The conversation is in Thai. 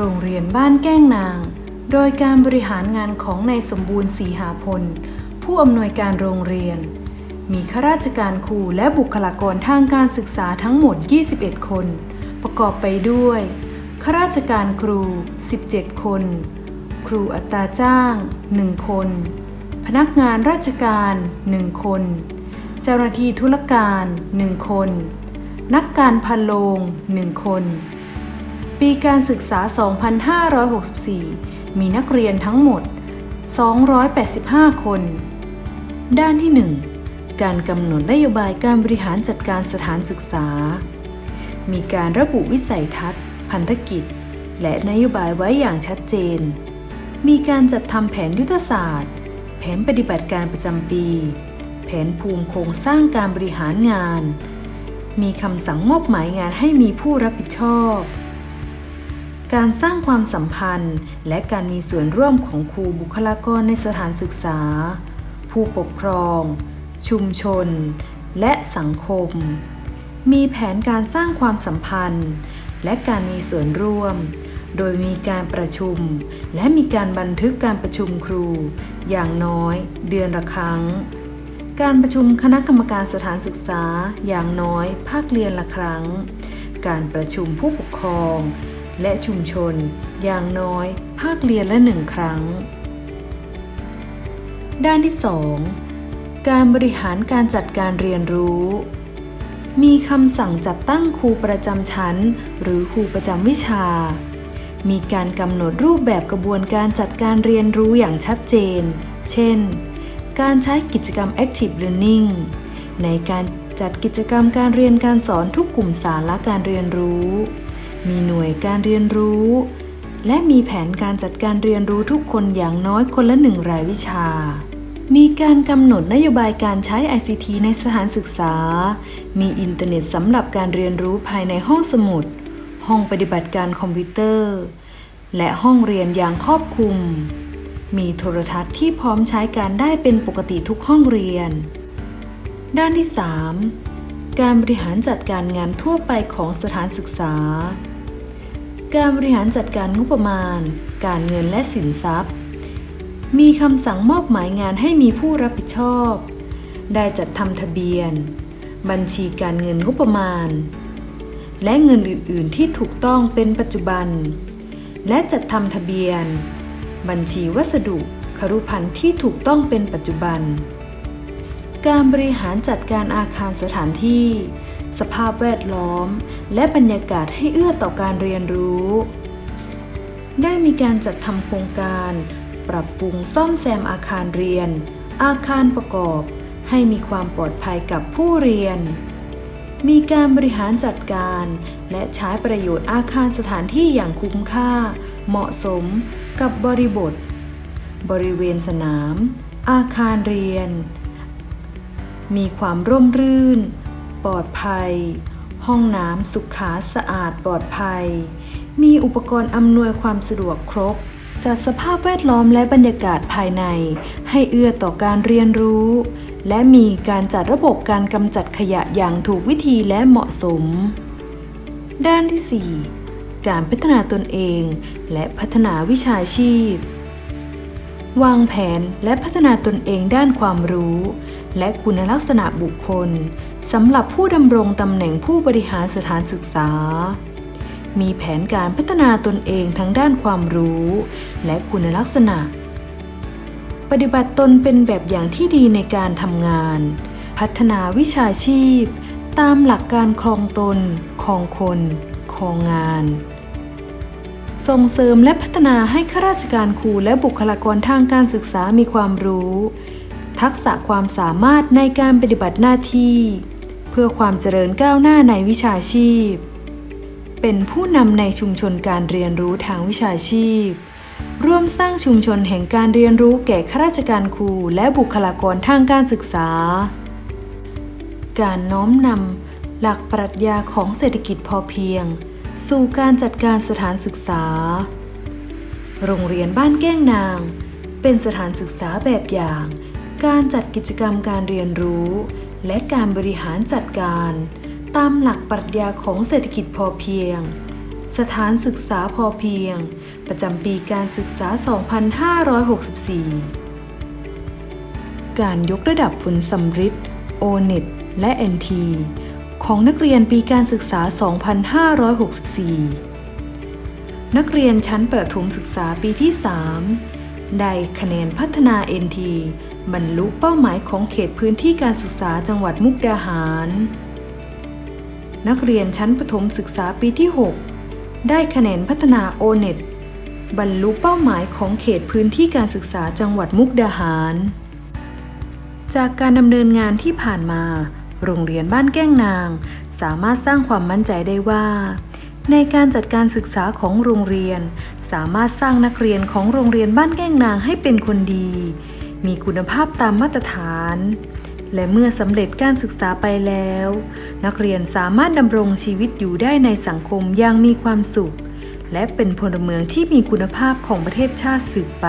โรงเรียนบ้านแก้งนาง โดยการบริหารงานของนายสมบูรณ์ศรีหาพล ผู้อำนวยการโรงเรียน มีข้าราชการครูและบุคลากรทางการศึกษาทั้งหมด 21 คน ประกอบไปด้วยข้าราชการครู 17 คน ครูอัตราจ้าง 1 คน พนักงานราชการ 1 คน เจ้าหน้าที่ธุรการ 1 คน นักการพันโลง 1 คน ปีการศึกษา 2564 มีนักเรียนทั้งหมด 285 คน ด้านที่ 1 การกำหนดนโยบายการบริหารจัดการสถานศึกษา มีการระบุวิสัยทัศน์ พันธกิจ และนโยบายไว้อย่างชัดเจน มีการจัดทำแผนยุทธศาสตร์ แผนปฏิบัติการประจำปี แผนภูมิโครงสร้างการบริหารงาน มีคำสั่งมอบหมายงานให้มีผู้รับผิดชอบ การสร้างความสัมพันธ์ และการมีส่วนร่วมของครูบุคลากรในสถานศึกษา ผู้ปกครอง ชุมชน และสังคม มีแผนการสร้างความสัมพันธ์ และการมีส่วนร่วม โดยมีการประชุม และมีการบันทึกการประชุมครู อย่างน้อย เดือนละครั้ง การประชุมคณะกรรมการสถานศึกษาอย่างน้อย ภาคเรียนละครั้ง การประชุมผู้ปกครอง และชุมชน อย่างน้อย ภาคเรียนละหนึ่งครั้ง ด้านที่ 2 การบริหารการจัดการเรียนรู้ มีคำสั่งจัดตั้งครูประจำชั้น หรือครูประจำวิชา มีการกำหนดรูปแบบกระบวนการจัดการเรียนรู้อย่างชัดเจน เช่น การใช้กิจกรรม Active Learning ในการจัดกิจกรรมการเรียนการสอนทุกกลุ่มสาระการเรียนรู้ มีหน่วยการเรียนรู้ และมีแผนการจัดการเรียนรู้ทุกคนอย่างน้อยคนละหนึ่งรายวิชา มีการกำหนดนโยบายการใช้ ICT ในสถานศึกษา มีอินเทอร์เน็ตสำหรับการเรียนรู้ภายในห้องสมุด ห้องปฏิบัติการคอมพิวเตอร์ และห้องเรียนอย่างครอบคลุม มีโทรทัศน์ที่พร้อมใช้การได้เป็นปกติทุกห้องเรียน ด้านที่ 3การบริหารจัดการงานทั่วไปของสถานศึกษา การบริหารจัดการงบประมาณ การเงินและสินทรัพย์ มีคำสั่งมอบหมายงานให้มีผู้รับผิดชอบ ได้จัดทำทะเบียน บัญชีการเงินงบประมาณ และเงินอื่น ๆ ที่ถูกต้องเป็นปัจจุบัน และจัดทำทะเบียน บัญชีวัสดุครุพันธ์ที่ถูกต้องเป็นปัจจุบัน การบริหารจัดการอาคารสถานที่ สภาพแวดล้อม และบรรยากาศให้เอื้อต่อการเรียนรู้ ได้มีการจัดทำโครงการ ปรับปรุงซ่อมแซมอาคารเรียน อาคารประกอบ ให้มีความปลอดภัยกับผู้เรียน มีการบริหารจัดการ และใช้ประโยชน์อาคารสถานที่อย่างคุ้มค่า เหมาะสมกับบริบท บริเวณสนาม อาคารเรียน มีความร่มรื่น ปลอดภัย ห้องน้ำสุขาสะอาดปลอดภัย มีอุปกรณ์อำนวยความสะดวกครบ จัดสภาพแวดล้อมและบรรยากาศภายใน ให้เอื้อต่อการเรียนรู้ และมีการจัดระบบการกำจัดขยะอย่างถูกวิธีและเหมาะสม ด้านที่ 4 การพัฒนาตนเอง และพัฒนาวิชาชีพ วางแผนและพัฒนาตนเองด้านความรู้ และคุณลักษณะบุคคลสำหรับผู้ดำรงตำแหน่งผู้บริหารสถานศึกษา มีแผนการพัฒนาตนเองทั้งด้านความรู้ และคุณลักษณะ ปฏิบัติตนเป็นแบบอย่างที่ดีในการทำงาน พัฒนาวิชาชีพ ตามหลักการครองตนครองคนครองงาน ส่งเสริมและพัฒนาให้ข้าราชการครูและบุคลากรทางการศึกษามีความรู้ ทักษะความสามารถในการปฏิบัติหน้าที่ เพื่อความเจริญก้าวหน้าในวิชาชีพ เป็นผู้นำในชุมชนการเรียนรู้ทางวิชาชีพ ร่วมสร้างชุมชนแห่งการเรียนรู้แก่ข้าราชการครูและบุคลากรทางการศึกษา การน้อมนำหลักปรัชญาของเศรษฐกิจพอเพียง สู่การจัดการสถานศึกษา โรงเรียนบ้านแก้งนาง เป็นสถานศึกษาแบบอย่าง การจัดกิจกรรมการเรียนรู้ และการบริหารจัดการ ตามหลักปรัชญาของเศรษฐกิจพอเพียง สถานศึกษาพอเพียง ประจำปีการศึกษา 2564 การยกระดับผลสำฤทธิ์ O-NET และ NT ของนักเรียนปีการศึกษา 2564 นักเรียนชั้นประถมศึกษาปีที่ 3 ได้คะแนนพัฒนา NT บรรลุเป้าหมายของเขตพื้นที่การศึกษาจังหวัดมุกดาหาร นักเรียนชั้นประถมศึกษาปีที่ 6 ได้คะแนนพัฒนา O-NET บรรลุเป้าหมายของเขตพื้นที่การศึกษาจังหวัดมุกดาหาร จากการดำเนินงานที่ผ่านมา โรงเรียนบ้านแก้งนาง สามารถสร้างความมั่นใจได้ว่า ในการจัดการศึกษาของโรงเรียน สามารถสร้างนักเรียนของโรงเรียนบ้านแก้งนางให้เป็นคนดี มีคุณภาพตามมาตรฐาน และเมื่อสำเร็จการศึกษาไปแล้ว นักเรียนสามารถดำรงชีวิตอยู่ได้ในสังคมอย่างมีความสุข และเป็นพลเมืองที่มีคุณภาพของประเทศชาติสืบไป